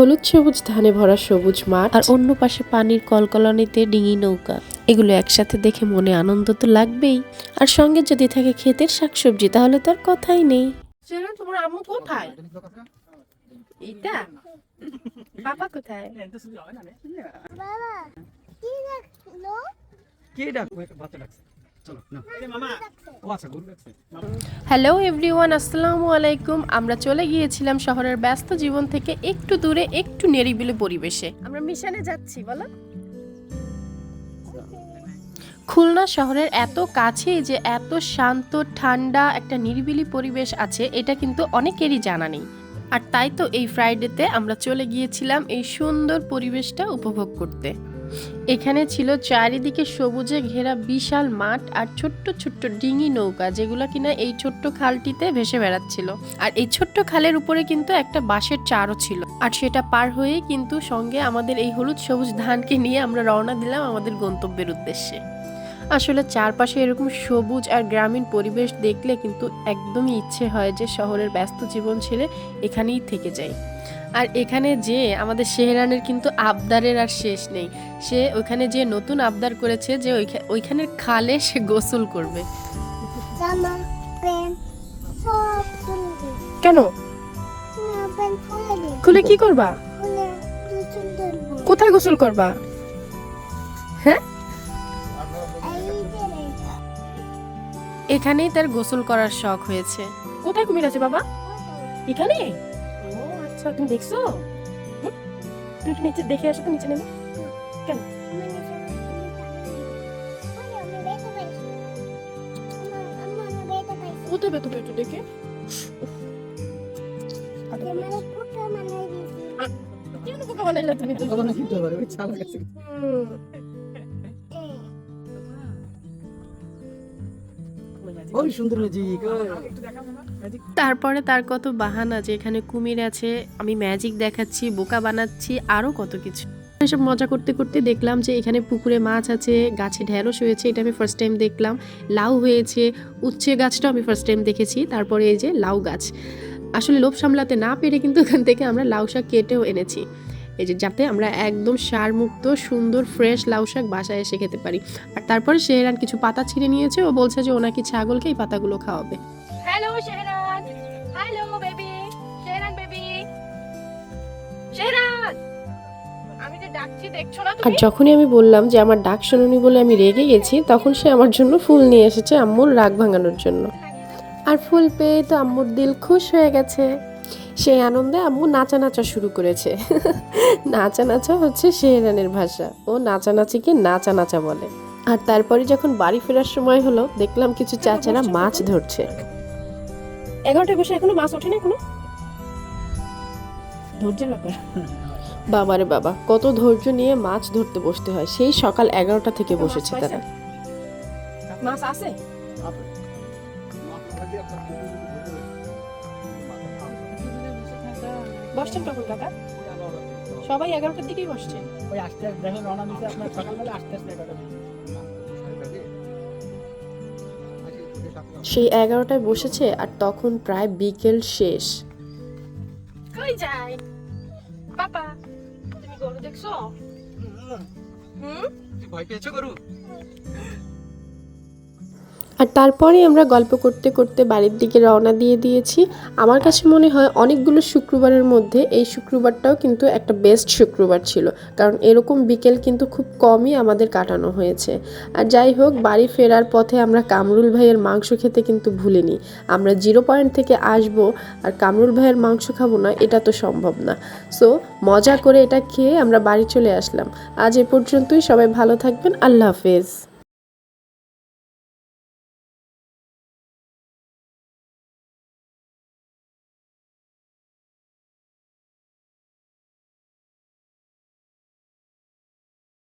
হলুদ সবুজ ধানে ভরা সবুজ মাঠ আর অন্য পাশে পানির কলকলনিতে ডিঙি নৌকা। এগুলো একসাথে দেখে মনে আনন্দ তো লাগবেই। আর সঙ্গে যদি থাকে ক্ষেতের শাকসবজি তাহলে তো আর কথাই নেই। তোমার আম্মু কোথায়? এইটা? বাবা কোথায়? বাবা কি দেখল কে ডাকবো একটা বাচ্চা ডাকছে। আচ্ছা হ্যালো এভরিওয়ান আসসালামু আলাইকুম। আমরা চলে গিয়েছিলাম শহরের ব্যস্ত জীবন থেকে একটু দূরে একটু নিরিবিলি পরিবেশে। আমরা মিশনে যাচ্ছি বলো। খুলনা শহরের এত কাছেই যে এত শান্ত ঠান্ডা একটা নিরিবিলি পরিবেশ আছে এটা কিন্তু অনেকেরই জানা নেই। আর তাই তো এই ফ্রাইডেতে আমরা চলে গিয়েছিলাম এই সুন্দর পরিবেশটা উপভোগ করতে। এখানে ছিল চারিদিকে সবুজে ঘেরা বিশাল মাঠ আর ছোট্ট ছোট্ট ডিঙি নৌকা, যেগুলো কিনা এই ছোট্ট খালটিতে ভেসে বেড়াচ্ছিল। আর এই ছোট্ট খালের উপরে কিন্তু একটা বাঁশের চারও ছিল। আর সেটা পার হয়েই কিন্তু সঙ্গে আমাদের এই হলুদ সবুজ ধানকে নিয়ে আমরা রওনা দিলাম আমাদের গন্তব্যের উদ্দেশ্যে। আসলে চারপাশে এরকম সবুজ আর গ্রামীণ পরিবেশ দেখলে কিন্তু একদমই ইচ্ছে হয় যে শহরের ব্যস্ত জীবন ছেড়ে এখানেই থেকে যাই। আর এখানে যে আমাদের শেহরানের কিন্তু আবদারের আর শেষ নেই। সে ওইখানে যে নতুন আবদার করেছে যে ওইখা- ওইখানের খালে সে গোসল করবে। কেন? খুলে কি করবা। কোথায় গোসল করবা? হ্যাঁ? এখানেই তার গোসল করার শখ হয়েছে। কোথায় কুমির আছে বাবা? এখানে? ও আচ্ছা তুমি দেখছ? তুমি কি নিচে দেখে আসো তো নিচে নেমে। কেন? কোথায় বেতো একটু দেখে? কেন বানাইলা তুমি তো? পারে গেছে ওই সুন্দর ম্যাজিক তারপরে তার কত বাহানা যে এখানে কুমির আছে আমি ম্যাজিক দেখাচ্ছি বোকা বানাচ্ছি আরও কত কিছু। এসব মজা করতে করতে দেখলাম যে এখানে পুকুরে মাছ আছে গাছে ঢেঁড়স হয়েছে এটা আমি ফার্স্ট টাইম দেখলাম। লাউ হয়েছে উচ্ছে গাছটাও আমি ফার্স্ট টাইম দেখেছি তারপরে এই যে লাউ গাছ। আসলে লোভ সামলাতে না পেরে কিন্তু এখান থেকে আমরা লাউ শাক কেটেও এনেছি। এই যে যাতে আমরা একদম সারমুক্ত সুন্দর ফ্রেশ লাউ শাক বাসায় এসে খেতে পারি। আর তারপরে শেহরান কিছু পাতা ছিঁড়ে নিয়েছে। ও বলছে যে ওনাকে নাকি ছাগলকে এই পাতাগুলো খাওয়াবে। Hello Shehran. Hello baby Shehran baby Shehran! আর যখনই আমি বললাম যে আমার ডাক শুনুনি বলে আমি রেগে গেছি তখন সে আমার জন্য ফুল নিয়ে এসেছে আম্মুর রাগ ভাঙানোর জন্য। আর ফুল পেয়ে তো আম্মুর দিল খুশ হয়ে গেছে। সেই আনন্দে আম্মু নাচা নাচা শুরু করেছে। নাচা নাচা হচ্ছে শেহরানের ভাষা। ও নাচানাচিকে নাচা নাচা বলে। আর তারপরে যখন বাড়ি ফেরার সময় হলো দেখলাম কিছু চাচারা মাছ ধরছে। এগারোটায় বসে এখনও মাছ ওঠে না এখনও? ধৈর্যের ব্যাপার। বাবারে বাবা কত ধৈর্য নিয়ে মাছ ধরতে বসতে হয়। সেই সকাল এগারোটা থেকে বসেছে তারা। মাছ আছে? বসছেন কখন কাকা? সবাই এগারোটার দিকেই বসছে। ওই আস্তে আস্তে দেখেন রওনা দিতে আপনার সকালবেলা আস্তে আস্তে এগারোটা সেই এগারোটায় বসেছে আর তখন প্রায় বিকেল শেষ। কই যাই পাপা তুমি গরু দেখছ? হুম। ভয় পেয়েছ গরু? আর তারপরে আমরা গল্প করতে করতে বাড়ির দিকে রওনা দিয়ে দিয়েছি। আমার কাছে মনে হয় অনেকগুলো শুক্রবারের মধ্যে এই শুক্রবারটাও কিন্তু একটা বেস্ট শুক্রবার ছিল। কারণ এরকম বিকেল কিন্তু খুব কমই আমাদের কাটানো হয়েছে। আর যাই হোক, বাড়ি ফেরার পথে আমরা কামরুল ভাইয়ের মাংস খেতে কিন্তু ভুলিনি। আমরা জিরো পয়েন্ট থেকে আসব আর কামরুল ভাইয়ের মাংস খাব না, এটা তো সম্ভব না। সো মজা করে এটা খেয়ে আমরা বাড়ি চলে আসলাম। আজ এ পর্যন্তই, সবাই ভালো থাকবেন, আল্লাহ হাফেজ।